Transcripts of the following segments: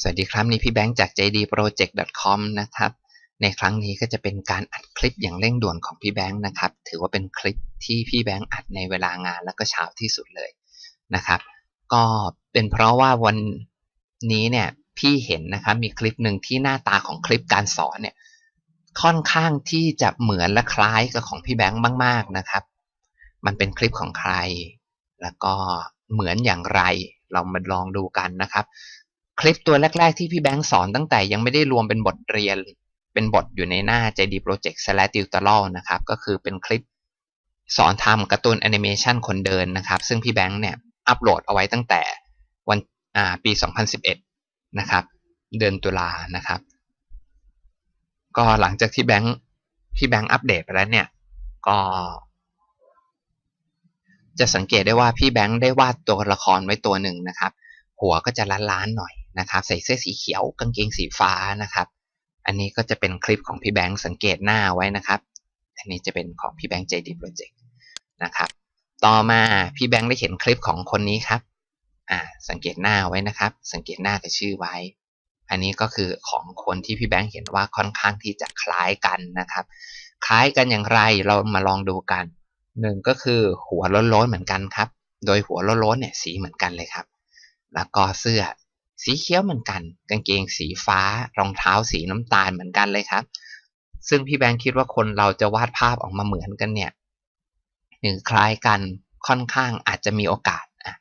สวัสดีครับ นี่พี่แบงค์จาก jdproject.com นะครับ ในครั้งนี้ก็จะเป็นการอัดคลิปอย่างเร่งด่วนของพี่แบงค์นะครับ ถือว่าเป็นคลิปที่พี่แบงค์อัดในเวลางานแล้วก็เช้าที่สุดเลยนะครับ ก็เป็นเพราะว่าวันนี้เนี่ยพี่เห็นนะครับมีคลิปหนึ่งที่หน้าตาของคลิปการสอนเนี่ยค่อนข้างที่จะเหมือนและคล้ายกับของพี่แบงค์มาก ๆนะครับ มันเป็นคลิปของใคร แล้วก็เหมือนอย่างไร เรามาลองดูกันนะครับ คลิปตัวแรก ๆ ที่พี่แบงค์สอนตั้งแต่ยังไม่ได้รวมเป็นบทเรียน เป็นบทอยู่ในหน้า JD Project slash tutorial นะครับ ก็คือเป็นคลิปสอนทำการ์ตูนแอนิเมชันคนเดินนะครับ ซึ่งพี่แบงค์เนี่ยอัปโหลดเอาไว้ตั้งแต่วันอ่าปี 2011 นะครับ เดือนตุลานะครับ ก็หลังจากที่แบงค์พี่แบงค์อัปเดตไปแล้วเนี่ย ก็ จะสังเกตได้ว่าพี่แบงค์ได้วาดตัวละครไว้ตัวหนึ่งนะครับ หัวก็จะล้านๆหน่อย นะครับใส่เสื้อสีเขียวกางเกงสีฟ้านะครับ อันนี้ก็จะเป็นคลิปของพี่แบงค์สังเกตหน้าไว้นะครับ อันนี้จะเป็นของพี่แบงค์ JD Project นะครับ ต่อมาพี่แบงค์ได้เห็นคลิปของคนนี้ครับอ่าสังเกตหน้าไว้นะครับ สังเกตหน้ากับชื่อไว้ อันนี้ก็คือของคนที่พี่แบงค์เห็นว่าค่อนข้างที่จะคล้ายกันนะครับ คล้ายกันอย่างไรเรามาลองดูกันหนึ่งก็คือหัวโล้นๆเหมือนกันครับ โดยหัวโล้นๆเนี่ยสีเหมือนกันเลยครับ แล้วก็เสื้อ สีเขียวเหมือนกัน กางเกงสีฟ้า รองเท้าสีน้ำตาลเหมือนกันเลยครับ ซึ่งพี่แบงค์คิดว่าคนเราจะวาดภาพออกมาเหมือนกันเนี่ยหรือคล้ายกันค่อนข้างอาจจะมีโอกาสอะ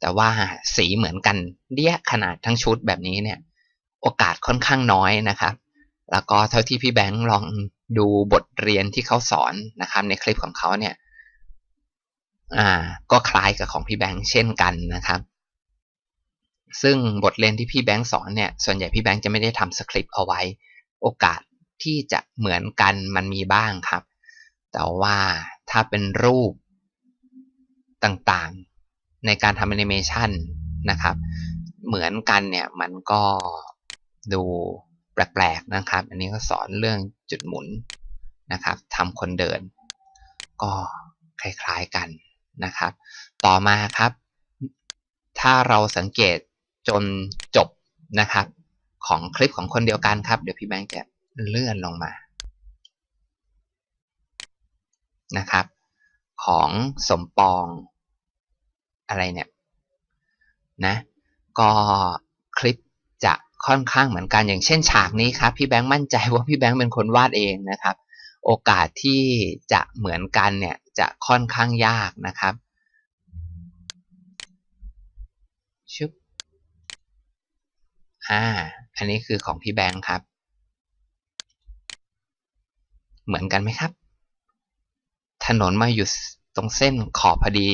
แต่ว่าสีเหมือนกันเดียขนาดทั้งชุดแบบนี้เนี่ย โอกาสค่อนข้างน้อยนะครับ แล้วก็เท่าที่พี่แบงค์ลองดูบทเรียนที่เขาสอนนะครับ ในคลิปของเขาเนี่ย อ่า ก็คล้ายกับของพี่แบงค์เช่นกันนะครับ ซึ่งบทเรียนที่พี่แบงค์สอนเนี่ย ส่วนใหญ่พี่แบงค์จะไม่ได้ทำสคริปต์เอาไว้ โอกาสที่จะเหมือนกันมันมีบ้างครับ แต่ว่าถ้าเป็นรูปต่างๆ ในการทำแอนิเมชันนะครับ เหมือนกันเนี่ยมันก็ดูแปลกๆนะครับ อันนี้ก็สอนเรื่องจุดหมุนนะครับทำคนเดิน ก็คล้ายๆกันนะครับ ต่อมาครับ ถ้าเราสังเกต จนจบนะครับ ของคลิปของคนเดียวกันครับ เดี๋ยวพี่แบงค์จะเลื่อนลงมานะครับ ของสมปองอะไรเนี่ยนะ ก็คลิปจะค่อนข้างเหมือนกันอย่างเช่นฉากนี้ครับ พี่แบงค์มั่นใจว่าพี่แบงค์เป็นคนวาดเองนะครับ โอกาสที่จะเหมือนกันเนี่ยจะค่อนข้างยากนะครับชึบ อ่า อันนี้คือของพี่แบงค์ครับ เหมือนกันไหมครับ ถนนมาอยู่ตรงเส้นขอบพอดี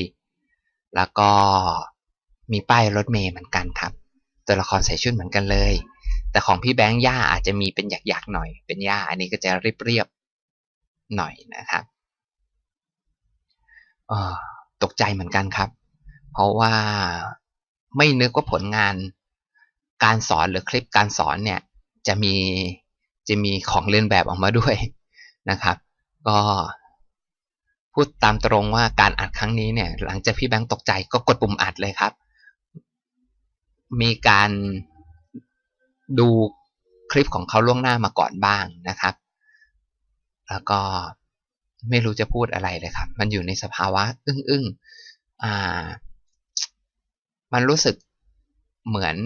แล้วก็มีป้ายรถเมย์เหมือนกันครับ ตัวละครใส่ชุดเหมือนกันเลย แต่ของพี่แบงค์ย่าอาจจะมีเป็นหยักๆหน่อย เป็นย่าอันนี้ก็จะเรียบๆหน่อยนะครับตกใจเหมือนกันครับ เพราะว่าไม่นึกว่าผลงาน การสอนหรือคลิปการสอนเนี่ยจะมีจะมีของเล่นแบบออกมาด้วยนะครับ ก็พูดตามตรงว่าการอัดครั้งนี้เนี่ยหลังจากพี่แบงค์ตกใจก็กดปุ่มอัดเลยครับ มีการดูคลิปของเขาล่วงหน้ามาก่อนบ้างนะครับ แล้วก็ไม่รู้จะพูดอะไรเลยครับ มันอยู่ในสภาวะ อึ้งๆอ่า มันรู้สึก เหมือน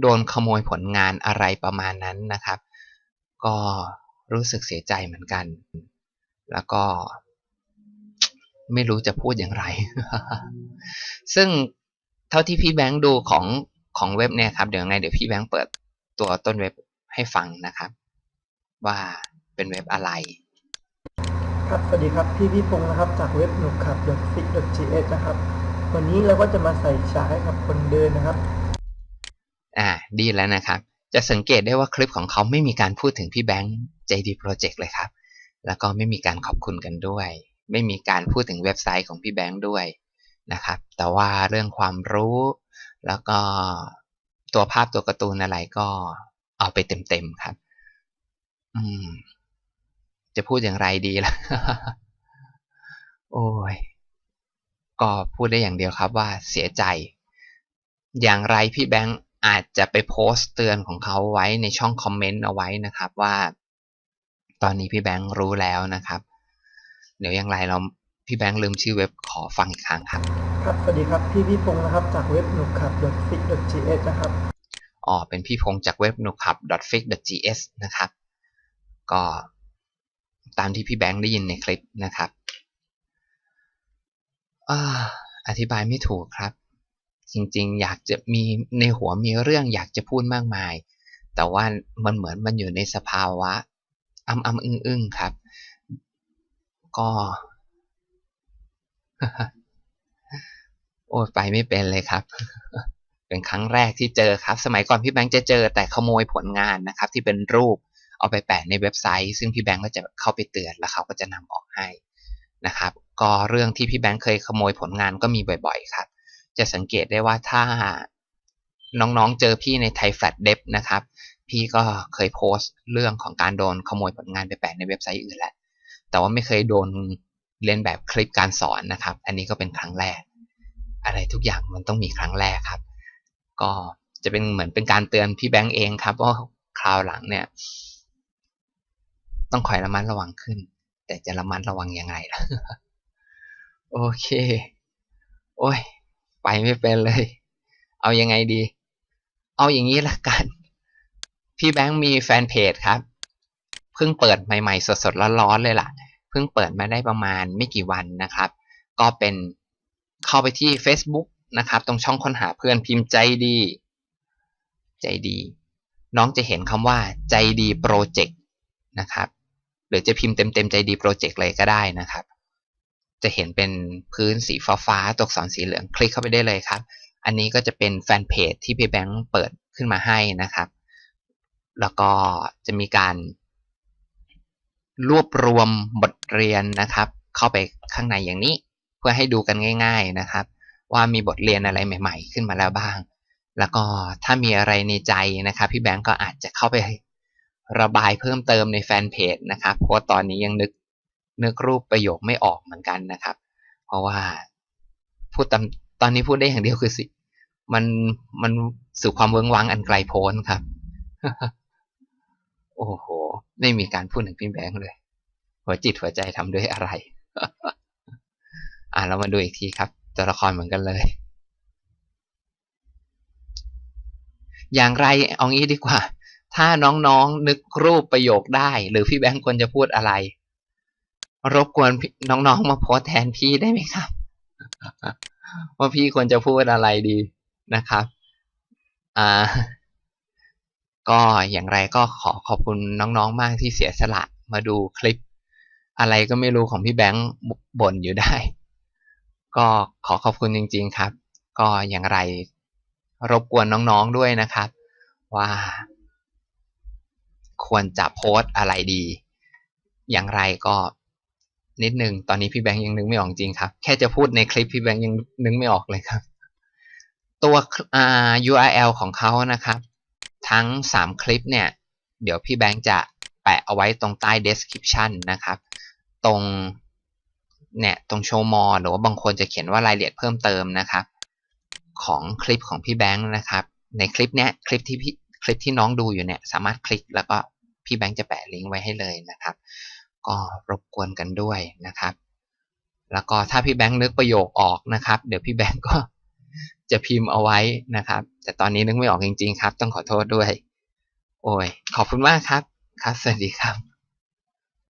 โดนขโมยผลงานอะไรประมาณนั้นนะครับ ก็รู้สึกเสียใจเหมือนกัน แล้วก็ไม่รู้จะพูดอย่างไร ซึ่งเท่าที่พี่แบงค์ดูของของเว็บเนี่ยครับ เดี๋ยวไงเดี๋ยวพี่แบงค์เปิดตัวต้นเว็บให้ฟังนะครับ ว่าเป็นเว็บอะไร ครับ สวัสดีครับพี่พี่พงศ์นะครับ จากเว็บหนุกขับ f i x g s นะครับ วันนี้เราก็จะมาใส่ฉากให้กับคนเดินนะครับ อ่าดีแล้วนะครับ จะสังเกตได้ว่าคลิปของเขาไม่มีการพูดถึงพี่แบงค์ JD Project เลยครับ แล้วก็ไม่มีการขอบคุณกันด้วย ไม่มีการพูดถึงเว็บไซต์ของพี่แบงค์ด้วยนะครับ แต่ว่าเรื่องความรู้ แล้วก็ตัวภาพตัวการ์ตูนอะไรก็เอาไปเต็มๆครับ อืม จะพูดอย่างไรดีล่ะ โอ้ย ก็พูดได้อย่างเดียวครับว่าเสียใจ อย่างไรพี่แบงค์ อาจจะไปโพสต์เตือนของเขาไว้ในช่องคอมเมนต์เอาไว้นะครับว่า ตอนนี้พี่แบงค์รู้แล้วนะครับ เดี๋ยวอย่างไรเราพี่แบงค์ลืมชื่อเว็บขอฟังอีกครั้งครับ ครับสวัสดีครับพี่พี่พงศ์นะครับจากเว็บหนุกขับ f i x g s นะครับอ๋อเป็นพี่พงษ์จากเว็บ n u c u b f i x g s นะครับ ก็ตามที่พี่แบงค์ได้ยินในคลิปนะครับอาอธิบายไม่ถูกครับ จริงๆ อยากจะมีในหัวมีเรื่องอยากจะพูดมากมาย แต่ว่ามันเหมือนมันอยู่ในสภาวะอ้ำอ้ำอึ้งอึ้งครับ ก็ โอ้ยไปไม่เป็นเลยครับ เป็นครั้งแรกที่เจอครับ สมัยก่อนพี่แบงค์จะเจอแต่ขโมยผลงานนะครับ ที่เป็นรูปเอาไปแปะในเว็บไซต์ ซึ่งพี่แบงค์ก็จะเข้าไปเตือนแล้วเขาก็จะนำออกให้นะครับ ก็เรื่องที่พี่แบงค์เคยขโมยผลงานก็มีบ่อย ๆ ครับ จะสังเกตได้ว่าถ้าน้องๆเจอพี่ในไทยแฟลตเดฟนะครับ พี่ก็เคยโพสต์เรื่องของการโดนขโมยผลงานไปแปะในเว็บไซต์อื่นแหละ แต่ว่าไม่เคยโดนเลียนแบบคลิปการสอนนะครับ อันนี้ก็เป็นครั้งแรก อะไรทุกอย่างมันต้องมีครั้งแรกครับ ก็จะเป็นเหมือนเป็นการเตือนพี่แบงค์เองครับว่าคราวหลังเนี่ย ต้องคอยระมัดระวังขึ้น แต่จะระมัดระวังยังไงล่ะ โอเค โอ้ย ไปไม่เป็นเลย เอายังไงดี เอาอย่างนี้ละกัน พี่แบงค์มีแฟนเพจครับ เพิ่งเปิดใหม่ๆ สดๆร้อนๆเลยล่ะ เพิ่งเปิดมาได้ประมาณไม่กี่วันนะครับ ก็เป็นเข้าไปที่ Facebook นะครับ ตรงช่องค้นหาเพื่อนพิมพ์ใจดี ใจดี น้องจะเห็นคำว่าใจดีโปรเจกต์นะครับหรือจะพิมพ์เต็มๆใจดีโปรเจกต์เลยก็ได้นะครับ จะเห็นเป็นพื้นสีฟ้าๆตัวอักษรสีเหลืองคลิกเข้าไปได้เลยครับ อันนี้ก็จะเป็นแฟนเพจที่พี่แบงค์เปิดขึ้นมาให้นะครับ แล้วก็จะมีการ รวบรวมบทเรียนนะครับ เข้าไปข้างในอย่างนี้ เพื่อให้ดูกันง่าย ๆนะครับ ว่ามีบทเรียนอะไรใหม่ ๆ ขึ้นมาแล้วบ้าง แล้วก็ถ้ามีอะไรในใจนะครับพี่แบงก์ก็อาจจะเข้าไประบายเพิ่มเติมในแฟนเพจนะครับเพราะตอนนี้ยังนึก นึกรูปประโยคไม่ออกเหมือนกันนะครับ เพราะว่าพูดตอนตอนนี้พูดได้อย่างเดียวคือสิ มันมันสู่ความเวิงว้างอันไกลโพ้นครับ โอ้โห ไม่มีการพูดถึงพี่แบงค์เลย หัวจิตหัวใจทำด้วยอะไร อ่าเรามาดูอีกทีครับ ตัวละครเหมือนกันเลย อย่างไรเอางี้ดีกว่า ถ้าน้องๆนึกรูปประโยคได้ หรือพี่แบงค์ควรจะพูดอะไร รบกวนน้องๆมาโพสแทนพี่ได้ไหมครับ ว่าพี่ควรจะพูดอะไรดีนะครับ อ่า ก็อย่างไรก็ขอขอบคุณน้องๆมากที่เสียสละมาดูคลิป อะไรก็ไม่รู้ของพี่แบงค์บ่นอยู่ได้ ก็ขอขอบคุณจริง ๆครับ ก็อย่างไรรบกวนน้องๆด้วยนะครับ ว่าควรจะโพสอะไรดี อย่างไรก็ นิดนึง ตอนนี้พี่แบงค์ยังนึกไม่ออกจริงครับ แค่จะพูดในคลิปพี่แบงค์ยังนึกไม่ออกเลยครับ ตัว URL ของเขานะครับ ทั้ง 3 คลิปเนี่ย เดี๋ยวพี่แบงค์จะแปะเอาไว้ตรงใต้ description นะครับ ตรงเนี่ยตรงโชว์มอหรือว่าบางคนจะเขียนว่ารายละเอียดเพิ่มเติมนะครับ ของคลิปของพี่แบงค์นะครับ ในคลิปเนี้ยคลิปที่พี่คลิปที่น้องดูอยู่เนี่ยสามารถคลิกแล้วก็พี่แบงค์จะแปะลิงก์ไว้ให้เลยนะครับ ก็รบกวนกันด้วยนะครับ แล้วก็ถ้าพี่แบงค์นึกประโยคออกนะครับ เดี๋ยวพี่แบงค์ก็จะพิมพ์เอาไว้นะครับ แต่ตอนนี้นึกไม่ออกจริง ๆ ครับ ต้องขอโทษด้วย โอ้ยขอบคุณมากครับ ครับ สวัสดีครับ